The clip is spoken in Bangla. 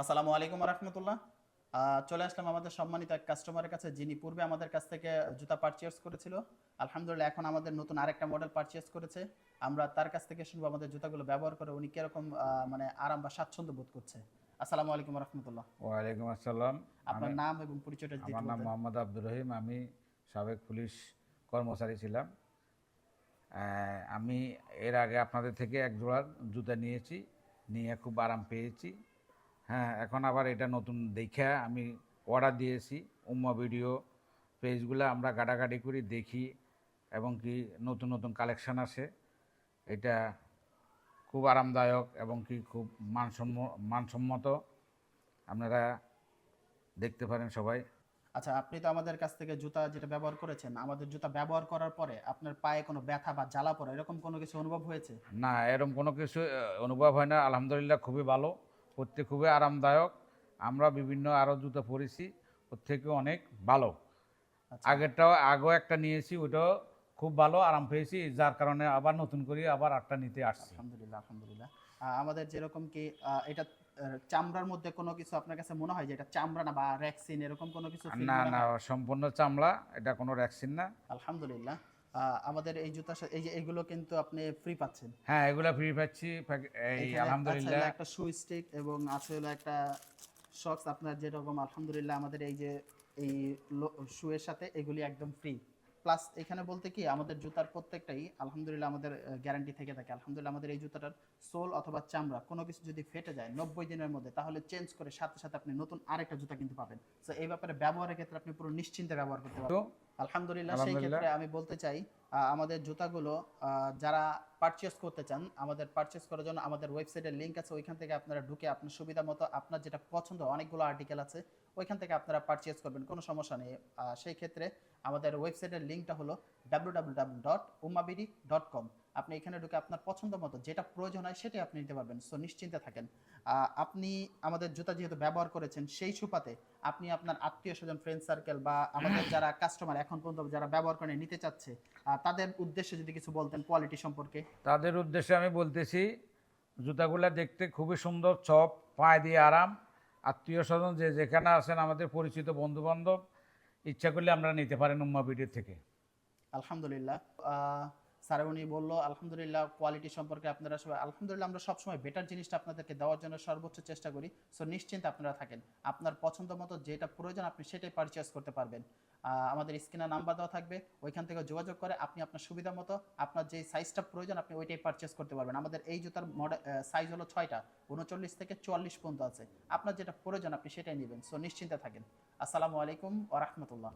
আসসালামু আলাইকুম রহমতুল্লাহ চলে আসলাম আমাদের সম্মানিত এক কাস্টমারের কাছে যিনি পূর্বে আমাদের কাছ থেকে জুতা পারচেস করেছিল। আলহামদুলিল্লাহ এখন আমাদের নতুন আরেকটা মডেল পারচেস করেছে। আমরা তার কাছ থেকে শুনব আমাদের জুতাগুলো ব্যবহার করে উনি কীরকম মানে আরাম বা স্বাচ্ছন্দ্য বোধ করছে। আসসালামু আলাইকুম রহমতুল্লাহ ওয়ালাইকুম আসসালাম। আপনার নাম এবং পরিচয়টা আমার নাম মোহাম্মদ আব্দুর রহিম। আমি সাবেক পুলিশ কর্মচারী ছিলাম। আমি এর আগে আপনাদের থেকে এক জোড়া জুতা নিয়েছি নিয়ে খুব আরাম পেয়েছি। হ্যাঁ এখন আবার এটা নতুন দেখে আমি অর্ডার দিয়েছি। উম্মা ভিডিও পেজগুলো আমরা গাটাগাটি করি দেখি এবং কি নতুন নতুন কালেকশান আসে। এটা খুব আরামদায়ক এবং কি খুব মানসম্ম মানসম্মত। আপনারা দেখতে পারেন সবাই। আচ্ছা আপনি তো আমাদের কাছ থেকে জুতা যেটা ব্যবহার করেছেন আমাদের জুতা ব্যবহার করার পরে আপনার পায়ে কোনো ব্যথা বা জ্বালা পড়া এরকম কোনো কিছু অনুভব হয়েছে? না এরকম কোনো কিছু অনুভব হয় না। আলহামদুলিল্লাহ খুবই ভালো। পরতে খুবই আরামদায়ক। আমরা বিভিন্ন আরও জুতো পরেছি ওর থেকে অনেক ভালো। আচ্ছা। আগেরটাও আগেও একটা নিয়েছি ওটাও খুব ভালো আরাম পেয়েছি যার কারণে আবার নতুন করে আবার আটটা নিতে আসছি। আলহামদুলিল্লাহ আলহামদুলিল্লাহ। আমাদের যেরকম কি এটা চামড়ার মধ্যে কোনো কিছু আপনার কাছে মনে হয় যে এটা চামড়া না বা র্যাক্সিন এরকম কোনো কিছু না না সম্পূর্ণ চামড়া এটা কোনো ভ্যাকসিন না। আলহামদুলিল্লাহ। আমাদের এই জুতা এই যে এইগুলো কিন্তু আপনি ফ্রি পাচ্ছেন। হ্যাঁ এগুলো ফ্রি পাচ্ছি। এই আলহামদুলিল্লাহ। একটা শু স্টিক এবং আছে হলো একটা শক্স আপনার যেরকম আলহামদুলিল্লাহ আমাদের এই যে এই শু এর সাথে এগুলি একদম ফ্রি প্লাস এখানে বলতে কি আমাদের জুতার প্রত্যেকটাই আলহামদুলিল্লাহ আমাদের গ্যারান্টি থেকে থাকে। আলহামদুলিল্লাহ আমাদের এই জুতাটার সোল অথবা চামড়া কোনো কিছু যদি ফেটে যায় নব্বই দিনের মধ্যে তাহলে চেঞ্জ করে সাথে সাথে আপনি নতুন আরেকটা জুতা কিন্তু পাবেন। তো এই ব্যাপারে ব্যবহারের ক্ষেত্রে আপনি পুরো নিশ্চিন্তে ব্যবহার করতে পারবেন। আলহামদুলিল্লাহ সেই ক্ষেত্রে আমি বলতে চাই আমাদের জুতাগুলো যারা পারচেস করতে চান আমাদের পারচেস করার জন্য আমাদের ওয়েবসাইটের লিঙ্ক আছে ওইখান থেকে আপনারা ঢুকে আপনার সুবিধা মতো আপনার যেটা পছন্দ অনেকগুলো আর্টিকেল আছে ওইখান থেকে আপনারা পারচেস করবেন কোনো সমস্যা নেই। সেই ক্ষেত্রে আমাদের ওয়েবসাইটের লিঙ্কটা হলো ডাব্লু ডাব্লু ডাব্লু ডট উমাবিডি ডট কম আপনি এখানে ঢুকে আপনার পছন্দ মতো যেটা প্রয়োজন হয় সেটাই আপনি নিতে পারবেন। সো নিশ্চিন্তে থাকেন। আপনি আমাদের জুতা যেহেতু ব্যবহার করেছেন সেই সুপাতে আপনি আপনার আত্মীয় স্বজন ফ্রেন্ড সার্কেল বা আমাদের যারা কাস্টমার এখন পর্যন্ত যারা ব্যবহার করে নিতে চাচ্ছে তাদের উদ্দেশ্যে যদি কিছু বলতেন কোয়ালিটি সম্পর্কে। তাদের উদ্দেশ্যে আমি বলতেছি জুতাগুলো দেখতে খুবই সুন্দর চপ পায়ে দিয়ে আরাম। আত্মীয় স্বজন যে যেখানে আছেন আমাদের পরিচিত বন্ধু বান্ধব ইচ্ছা করলে আমরা নিতে পারেন উম্মা ভিডিও থেকে। আলহামদুলিল্লাহ। স্যার উনি বলল আলহামদুলিল্লাহ কোয়ালিটি সম্পর্কে আপনারা সবাই আলহামদুলিল্লাহ আমরা সবসময় বেটার জিনিসটা আপনাদেরকে দেওয়ার জন্য সর্বোচ্চ চেষ্টা করি। সো নিশ্চিন্তে আপনারা থাকেন। আপনার পছন্দ মতো যেটা প্রয়োজন আপনি সেটাই পারচেস করতে পারবেন। আমাদের স্ক্রিনে নাম্বার দেওয়া থাকবে, ওইখান থেকে যোগাযোগ করে আপনি আপনার সুবিধা মতো আপনার যে সাইজটা প্রয়োজন, আপনি ওইটাই পারচেস করতে পারবেন। আমাদের এই জুতার মডেল সাইজ হলো ছয়টা, উনচল্লিশ থেকে চুয়াল্লিশ পর্যন্ত আছে। আপনার যেটা প্রয়োজন, আপনি সেটাই নেবেন। সো নিশ্চিন্তে থাকেন। আসসালামু আলাইকুম ওরহমতুল্লাহ